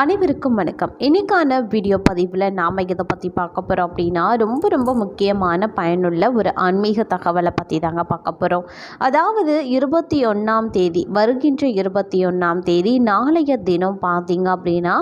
அனைவருக்கும் வணக்கம். இன்னைக்கான வீடியோ பதிவில் நாம் இதை பற்றி பார்க்க போகிறோம் அப்படின்னா ரொம்ப ரொம்ப முக்கியமான பயனுள்ள ஒரு ஆன்மீக தகவலை பற்றி தாங்க பார்க்க போகிறோம் அதாவது இருபத்தி ஒன்றாம் தேதி வருகின்ற இருபத்தி ஒன்றாம் தேதி நாளைய தினம் பார்த்தீங்க அப்படின்னா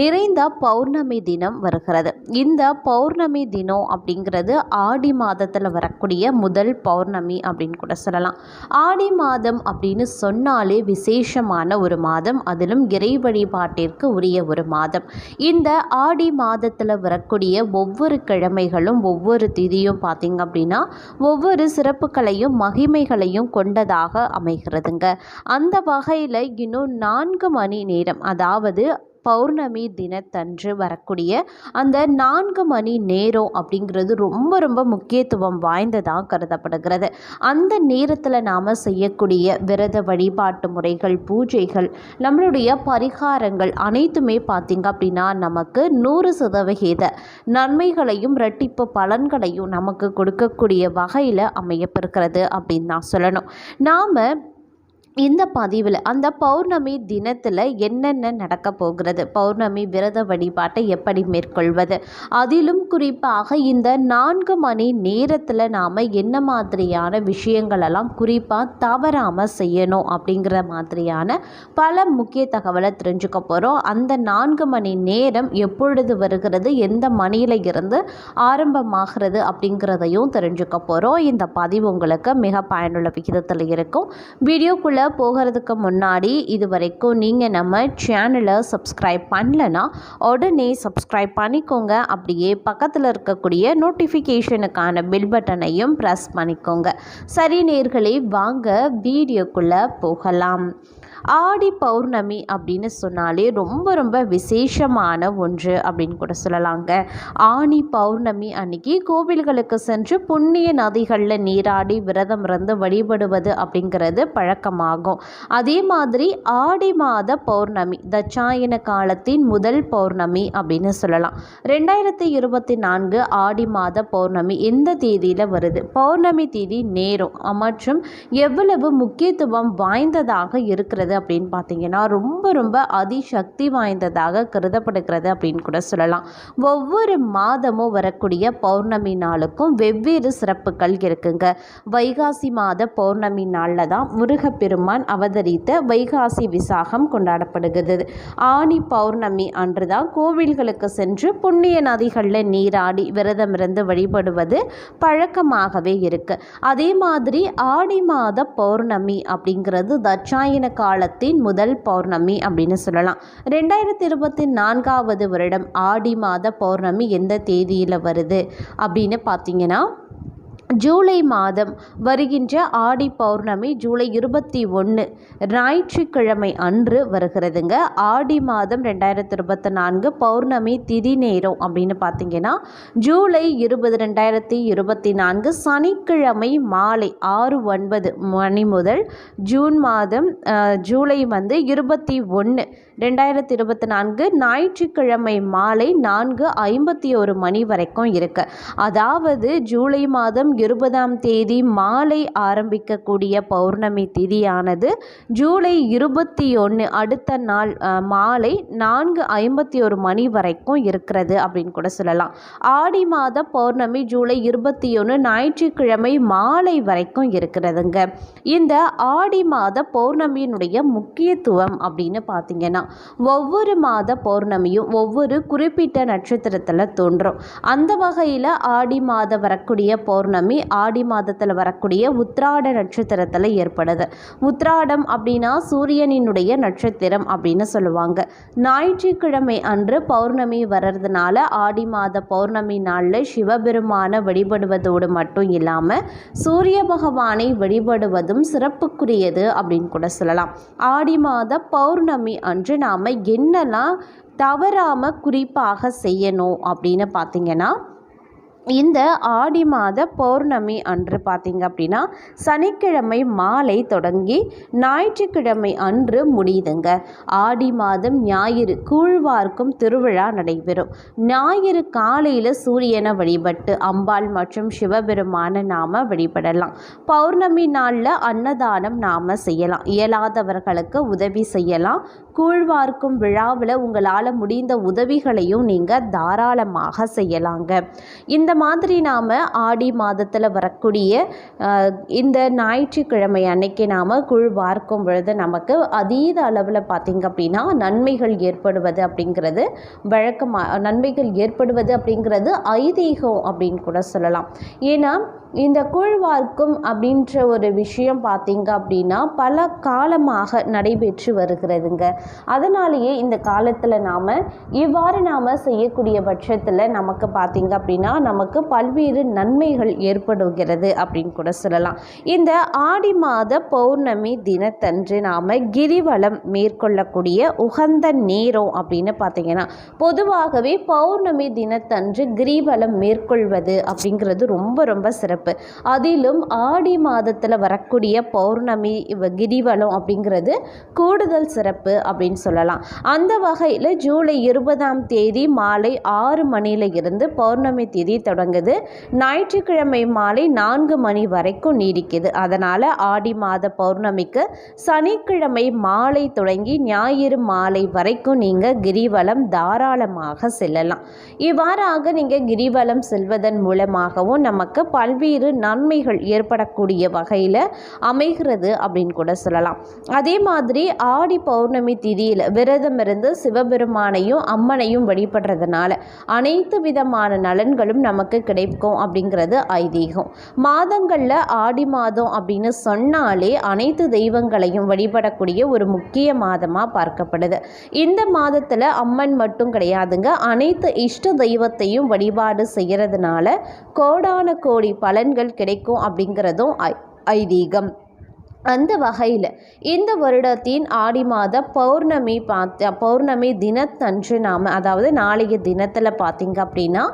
நிறைந்த பௌர்ணமி தினம் வருகிறது. இந்த பௌர்ணமி தினம் அப்படிங்கிறது ஆடி மாதத்தில் வரக்கூடிய முதல் பௌர்ணமி அப்படின்னு கூட சொல்லலாம். ஆடி மாதம் அப்படின்னு சொன்னாலே விசேஷமான ஒரு மாதம். அதிலும் இறை வழிபாட்டிற்கு உரிய ஒரு மாதம். இந்த ஆடி மாதத்தில் வரக்கூடிய ஒவ்வொரு கிழமைகளும் ஒவ்வொரு திதியும் பார்த்திங்க அப்படின்னா ஒவ்வொரு சிறப்புகளையும் மகிமைகளையும் கொண்டதாக அமைகிறதுங்க. அந்த வகையில் இன்னும் நான்கு மணி நேரம் அதாவது பௌர்ணமி தினத்தன்று வரக்கூடிய அந்த நான்கு மணி நேரம் அப்படிங்கிறது ரொம்ப ரொம்ப முக்கியத்துவம் வாய்ந்ததாக கருதப்படுகிறது. அந்த நேரத்தில் நாம் செய்யக்கூடிய விரத வழிபாட்டு முறைகள் பூஜைகள் நம்மளுடைய பரிகாரங்கள் அனைத்துமே பார்த்திங்க அப்படின்னா நமக்கு நூறு சதவிகித நன்மைகளையும் இரட்டிப்பு பலன்களையும் நமக்கு கொடுக்கக்கூடிய வகையில் அமையப்பெறுகிறது அப்படின்னு தான் சொல்லணும். நாம் இந்த பதிவில் அந்த பௌர்ணமி தினத்தில் என்னென்ன நடக்க போகிறது? பௌர்ணமி விரத வழிபாட்டை எப்படி மேற்கொள்வது? அதிலும் குறிப்பாக இந்த நான்கு மணி நேரத்தில் நாம் என்ன மாதிரியான விஷயங்களெல்லாம் குறிப்பாக தவறாமல் செய்யணும் அப்படிங்கிற மாதிரியான பல முக்கிய தகவலை தெரிஞ்சுக்க போகிறோம் அந்த நான்கு மணி நேரம் எப்பொழுது வருகிறது? எந்த மணியில் இருந்து ஆரம்பமாகிறது? அப்படிங்கிறதையும் தெரிஞ்சுக்க போகிறோம் இந்த பதிவு உங்களுக்கு மிக பயனுள்ள விகிதத்தில் இருக்கும். வீடியோக்குள்ள போகிறதுக்கு முன்னாடி இது வரைக்கும் நீங்கள் நம்ம சேனலை சப்ஸ்கிரைப் பண்ணலனா உடனே சப்ஸ்கிரைப் பண்ணிக்கோங்க. அப்படியே பக்கத்தில் இருக்கக்கூடிய நோட்டிஃபிகேஷனுக்கான பில் பட்டனையும் ப்ரெஸ் பண்ணிக்கோங்க. சரி நேர்களே வாங்க வீடியோக்குள்ளே போகலாம். ஆடி பௌர்ணமி அப்படின்னு சொன்னாலே ரொம்ப ரொம்ப விசேஷமான ஒன்று அப்படின்னு கூட சொல்லலாங்க. ஆணி பௌர்ணமி அன்னைக்கு கோவில்களுக்கு சென்று புண்ணிய நதிகளில் நீராடி விரதம் இருந்து வழிபடுவது அப்படிங்கிறது பழக்கமாக ஆகும். அதே மாதிரி ஆடி மாத பௌர்ணமி தட்சாயன காலத்தின் முதல் பௌர்ணமி அப்படின்னு சொல்லலாம். ரெண்டாயிரத்தி இருபத்தி நான்கு ஆடி மாத பௌர்ணமி எந்த தேதியில் வருது? பௌர்ணமி தேதி நேரம் மற்றும் எவ்வளவு முக்கியத்துவம் வாய்ந்ததாக இருக்கிறது அப்படின்னு பார்த்தீங்கன்னா ரொம்ப ரொம்ப அதிசக்தி வாய்ந்ததாக கருதப்படுகிறது அப்படின்னு கூட சொல்லலாம். ஒவ்வொரு மாதமும் வரக்கூடிய பௌர்ணமி நாளுக்கும் வெவ்வேறு சிறப்புகள் இருக்குங்க. வைகாசி மாத பௌர்ணமி நாளில் தான் முருகப்பெருமான் அவதரித்த வைகாசி விசாகம் கொண்டாடப்படுகிறது. ஆணி பௌர்ணமி அன்று தான் கோவில்களுக்கு சென்று புண்ணிய நதிகளில் நீராடி விரதமிருந்து வழிபடுவது பழக்கமாகவே இருக்கு. அதே மாதிரி ஆடி மாத பௌர்ணமி அப்படிங்கிறது தட்சாயன காலத்தின் முதல் பௌர்ணமி அப்படின்னு சொல்லலாம். ரெண்டாயிரத்தி இருபத்தி நான்காவது வருடம் ஆடி மாத பௌர்ணமி எந்த தேதியில் வருது அப்படின்னு பார்த்தீங்கன்னா ஜூலை மாதம் வருகின்ற ஆடி பௌர்ணமி ஜூலை இருபத்தி ஒன்று ஞாயிற்றுக்கிழமை அன்று வருகிறதுங்க. ஆடி மாதம் ரெண்டாயிரத்தி இருபத்தி நான்கு பௌர்ணமி திதி நேரம் அப்படின்னு பார்த்தீங்கன்னா ஜூலை இருபது ரெண்டாயிரத்தி இருபத்தி நான்கு சனிக்கிழமை மாலை ஆறு ஒன்பது மணி முதல் ஜூன் மாதம் ஜூலை வந்து இருபத்தி ஒன்று ரெண்டாயிரத்தி இருபத்தி நான்கு ஞாயிற்றுக்கிழமை மாலை நான்கு ஐம்பத்தி ஒரு மணி வரைக்கும் இருக்கு. அதாவது ஜூலை மாதம் இருபதாம் தேதி மாலை ஆரம்பிக்கக்கூடிய பௌர்ணமி திதியானது ஜூலை இருபத்தி ஒன்று அடுத்த நாள் மாலை நான்கு ஐம்பத்தி ஒரு மணி வரைக்கும் இருக்கிறது அப்படின்னு கூட சொல்லலாம். ஆடி மாத பௌர்ணமி ஜூலை இருபத்தி ஒன்று ஞாயிற்றுக்கிழமை மாலை வரைக்கும் இருக்கிறதுங்க. இந்த ஆடி மாத பௌர்ணமியினுடைய முக்கியத்துவம் அப்படின்னு பார்த்தீங்கன்னா ஒவ்வொரு மாத பௌர்ணமியும் ஒவ்வொரு குறிப்பிட்ட நட்சத்திரத்தில் தோன்றும். அந்த வகையில் ஆடி மாதம் வரக்கூடிய பௌர்ணமி ஆடி மாதத்தில் வரக்கூடிய உத்ராட நட்சத்திரத்தில் ஏற்படுது. உத்ராடம் அப்படின்னா சூரியனினுடைய நட்சத்திரம் அப்படின்னு சொல்லுவாங்க. ஞாயிற்றுக்கிழமை அன்று பௌர்ணமி வர்றதுனால ஆடி மாத பௌர்ணமி நாளில் சிவபெருமானை வழிபடுவதோடு மட்டும் இல்லாமல் சூரிய பகவானை வழிபடுவதும் சிறப்புக்குரியது அப்படின்னு கூட சொல்லலாம். ஆடி மாத பௌர்ணமி அன்று நாம் என்னெல்லாம் தவறாமல் குறிப்பாக செய்யணும் அப்படின்னு பார்த்தீங்கன்னா இந்த ஆடி மாத பௌர்ணமி அன்று பார்த்திங்க அப்படின்னா சனிக்கிழமை மாலை தொடங்கி ஞாயிற்றுக்கிழமை அன்று முடியுதுங்க. ஆடி மாதம் ஞாயிறு கூழ்வார்க்கும் திருவிழா நடைபெறும். ஞாயிறு காலையில் சூரியனை வழிபட்டு அம்பாள் மற்றும் சிவபெருமான நாம் வழிபடலாம். பௌர்ணமி நாளில் அன்னதானம் நாம் செய்யலாம். இயலாதவர்களுக்கு உதவி செய்யலாம். கூழ்வார்க்கும் விழாவில் உங்களால் முடிந்த உதவிகளையும் நீங்கள் தாராளமாக செய்யலாங்க. இந்த இந்த மாதிரி நாம் ஆடி மாதத்தில் வரக்கூடிய இந்த ஞாயிற்றுக்கிழமை அன்னைக்கு நாம் குழு வார்க்கும் பொழுது நமக்கு அதீத அளவில் பார்த்திங்க அப்படின்னா நன்மைகள் ஏற்படுவது அப்படிங்கிறது வழக்கமாக நன்மைகள் ஏற்படுவது அப்படிங்கிறது ஐதீகம் அப்படின்னு கூட சொல்லலாம். ஏன்னா இந்த கூழ்வார்க்கும் அப்படின்ற ஒரு விஷயம் பார்த்தீங்க அப்படின்னா பல காலமாக நடைபெற்று வருகிறதுங்க. அதனாலேயே இந்த காலத்தில் நாம் இவ்வாறு நாம் செய்யக்கூடிய பட்சத்தில் நமக்கு பார்த்தீங்க அப்படின்னா நமக்கு பல்வேறு நன்மைகள் ஏற்படுகிறது அப்படின்னு கூட சொல்லலாம். இந்த ஆடி மாத பௌர்ணமி தினத்தன்று நாம் கிரிவலம் மேற்கொள்ளக்கூடிய உகந்த நேரம் அப்படின்னு பார்த்தீங்கன்னா பொதுவாகவே பௌர்ணமி தினத்தன்று கிரிவலம் மேற்கொள்வது அப்படிங்கிறது ரொம்ப ரொம்ப சிறப்பு. அதிலும் ஆடி மாதத்தில் வரக்கூடிய பௌர்ணமி கிரிவலம் அப்படிங்கிறது கூடுதல் சிறப்பு அப்படின்னு சொல்லலாம். அந்த வகையில் ஜூலை இருபதாம் தேதி மாலை ஆறு மணியில இருந்து பௌர்ணமி தேதி தொடங்குது. ஞாயிற்றுக்கிழமை மாலை நான்கு மணி வரைக்கும் நீடிக்குது. அதனால் ஆடி மாத பௌர்ணமிக்கு சனிக்கிழமை மாலை தொடங்கி ஞாயிறு மாலை வரைக்கும் நீங்கள் கிரிவலம் தாராளமாக செல்லலாம். இவ்வாறாக நீங்கள் கிரிவலம் செல்வதன் மூலமாகவும் நமக்கு பல்வேறு நன்மைகள் ஏற்படக்கூடிய வகையில் அமைகிறது அப்படின்னு கூட சொல்லலாம். அதே மாதிரி ஆடி பௌர்ணமி திதியில் விரதம் இருந்து சிவபெருமானையும் அம்மனையும் வழிபடுறதுனால அனைத்து விதமான நலன்களும் நமக்கு கிடைக்கும் அப்படிங்கிறது ஐதீகம். மாதங்களில் ஆடி மாதம் அப்படின்னு சொன்னாலே அனைத்து தெய்வங்களையும் வழிபடக்கூடிய ஒரு முக்கிய மாதமாக பார்க்கப்படுது. இந்த மாதத்தில் அம்மன் மட்டும் கிடையாதுங்க அனைத்து இஷ்ட தெய்வத்தையும் வழிபாடு செய்கிறதுனால கோடான கோடி பல பலன்கள் கிடைக்கும் அப்படிங்கிறதும் ஐ ஐதீகம். அந்த வகையில் இந்த வருடத்தின் ஆடி மாத பௌர்ணமி பார்த்த பௌர்ணமி தினத்தன்று நாம் அதாவது நாளைய தினத்தில் பார்த்திங்க அப்படின்னா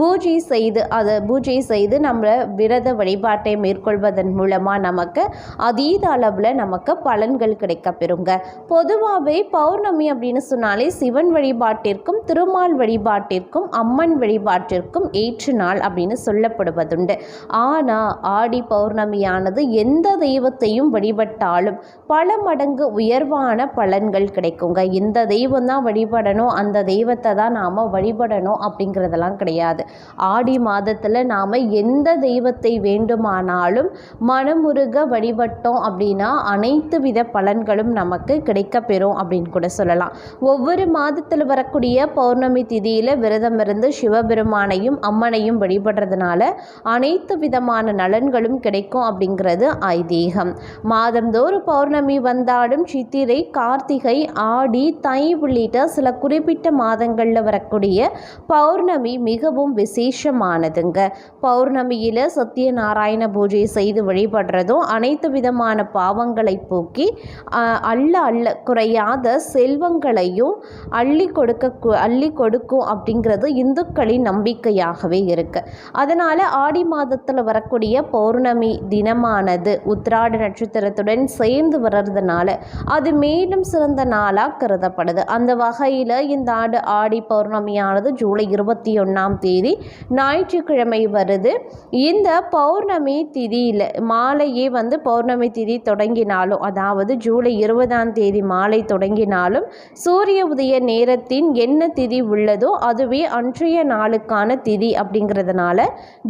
பூஜை செய்து அதை பூஜை செய்து நம்ம விரத வழிபாட்டை மேற்கொள்வதன் மூலமாக நமக்கு அதீத அளவில் நமக்கு பலன்கள் கிடைக்கப்பெறுங்க. பொதுவாகவே பௌர்ணமி அப்படின்னு சொன்னாலே சிவன் வழிபாட்டிற்கும் திருமால் வழிபாட்டிற்கும் அம்மன் வழிபாட்டிற்கும் ஏற்று நாள் அப்படின்னு சொல்லப்படுவதுண்டு. ஆனால் ஆடி பௌர்ணமியானது எந்த தெய்வத்தையும் வழிபட்டாலும் பல மடங்கு உயர்வான பலன்கள் கிடைக்குங்க. இந்த தெய்வம் தான் வழிபடணும் அந்த தெய்வத்தை தான் நாம் வழிபடணும் அப்படிங்கிறதெல்லாம் கிடையாது. ஆடி மாதத்தில் நாம் எந்த தெய்வத்தை வேண்டுமானாலும் மனமுருக வழிபட்டோம் அப்படின்னா அனைத்து வித பலன்களும் நமக்கு கிடைக்கப்பெறும் அப்படின்னு கூட சொல்லலாம். ஒவ்வொரு மாதத்தில் வரக்கூடிய பௌர்ணமி திதியில் விரதம் இருந்து சிவபெருமானையும் அம்மனையும் வழிபடுறதுனால அனைத்து விதமான நலன்களும் கிடைக்கும் அப்படிங்கிறது ஐதீகம். மாதந்தோறும் பௌர்ணமி வந்தாலும் சித்திரை கார்த்திகை ஆடி தை உள்ளிட்ட சில குறிப்பிட்ட மாதங்களில் வரக்கூடிய பௌர்ணமி மிகவும் விசேஷமானதுங்க. பௌர்ணமியில் சத்யநாராயண பூஜை செய்து வழிபடுறதும் அனைத்து விதமான பாவங்களை போக்கி அள்ள அள்ள குறையாத செல்வங்களையும் அள்ளி கொடுக்க அள்ளி கொடுக்கும் அப்படிங்கிறது இந்துக்களின் நம்பிக்கையாகவே இருக்கு. அதனால் ஆடி மாதத்தில் வரக்கூடிய பௌர்ணமி தினமானது உத்திராட நட்சத்திரத்துடன் சேர்ந்து வர்றதுனால அது மேலும் சிறந்த நாளாக கருதப்படுது. அந்த வகையில் இந்த ஆண்டு ஆடி பௌர்ணமியானது ஜூலை இருபத்தி ஒன்றாம் தேதி ஞாயிற்றுக்கிழமை வருது. இந்த பௌர்ணமி திதியில் மாலையே வந்து பௌர்ணமி திதி தொடங்கினாலும் அதாவது ஜூலை இருபதாம் தேதி மாலை தொடங்கினாலும் சூரிய உதய நேரத்தின் என்ன திதி உள்ளதோ அதுவே அன்றைய நாளுக்கான திதி அப்படிங்கிறதுனால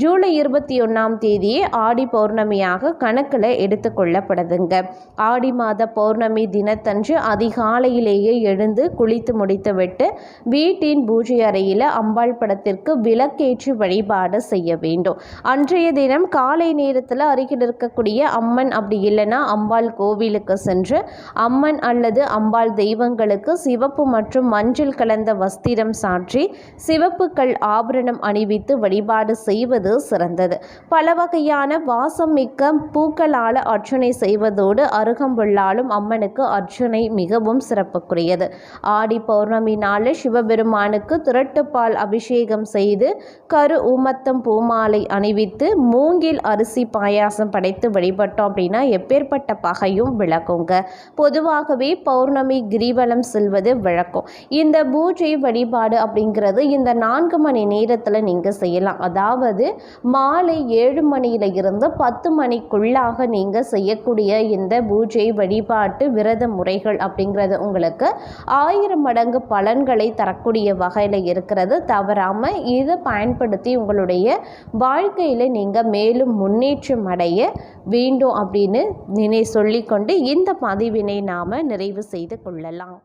ஜூலை இருபத்தி ஒன்றாம் தேதியே ஆடி பௌர்ணமியாக கணக்கில் எடுத்துக்கொள்ளப்படுதுங்க ஆடி மாத பௌர்ணமி தினத்தன்று அதிகாலையிலேயே எழுந்து குளித்து முடித்துவிட்டு வீட்டின் பூஜை அறையில் அம்பாள் படத்திற்கு விளக்கேற்றி வழிபாடு செய்ய வேண்டும். அன்றைய தினம் காலை நேரத்தில் அருகில் இருக்கக்கூடிய அம்மன் அப்படி இல்லைன்னா அம்பாள் கோவிலுக்கு சென்று அம்மன் அல்லது அம்பாள் தெய்வங்களுக்கு சிவப்பு மற்றும் மஞ்சள் கலந்த வஸ்திரம் சாற்றி சிவப்பு கல் ஆபரணம் அணிவித்து வழிபாடு செய்வது சிறந்தது. பல வகையான வாசம் மிக்க பூக்களால் அர்ச்சனை செய்வதோடு அருகம்புல்லாலும் அம்மனுக்கு அர்ச்சனை மிகவும் சிறப்புக்குரியது. ஆடி பௌர்ணமி நாளில் சிவபெருமானுக்கு திரட்டுப்பால் அபிஷேகம் செய்து கரு ஊமத்தம் பூமாலை அணிவித்து மூங்கில் அரிசி பாயாசம் படைத்து வழிபட்டோம் அப்படின்னா எப்பேற்பட்ட பகையும் விளக்குங்க பொதுவாகவே பௌர்ணமி கிரிவலம் செல்வது வழக்கம். இந்த பூஜை வழிபாடு அப்படிங்கிறது இந்த நான்கு மணி நேரத்தில் நீங்கள் செய்யலாம். அதாவது மாலை ஏழு மணியில இருந்து பத்து மணிக்குள்ளாக நீங்கள் செய்யக்கூடிய செய்யக்கூடிய இந்த பூஜை வழிபாட்டு விரத முறைகள் அப்படிங்கிறது உங்களுக்கு ஆயிரம் மடங்கு பலன்களை தரக்கூடிய வகையில் இருக்கிறது. தவறாமல் இதை பயன்படுத்தி உங்களுடைய வாழ்க்கையில் நீங்கள் மேலும் முன்னேற்றம் அடைய வேண்டும் அப்படின்னு நினை சொல்லிக்கொண்டு இந்த பதிவினை நாம் நிறைவு செய்து கொள்ளலாம்.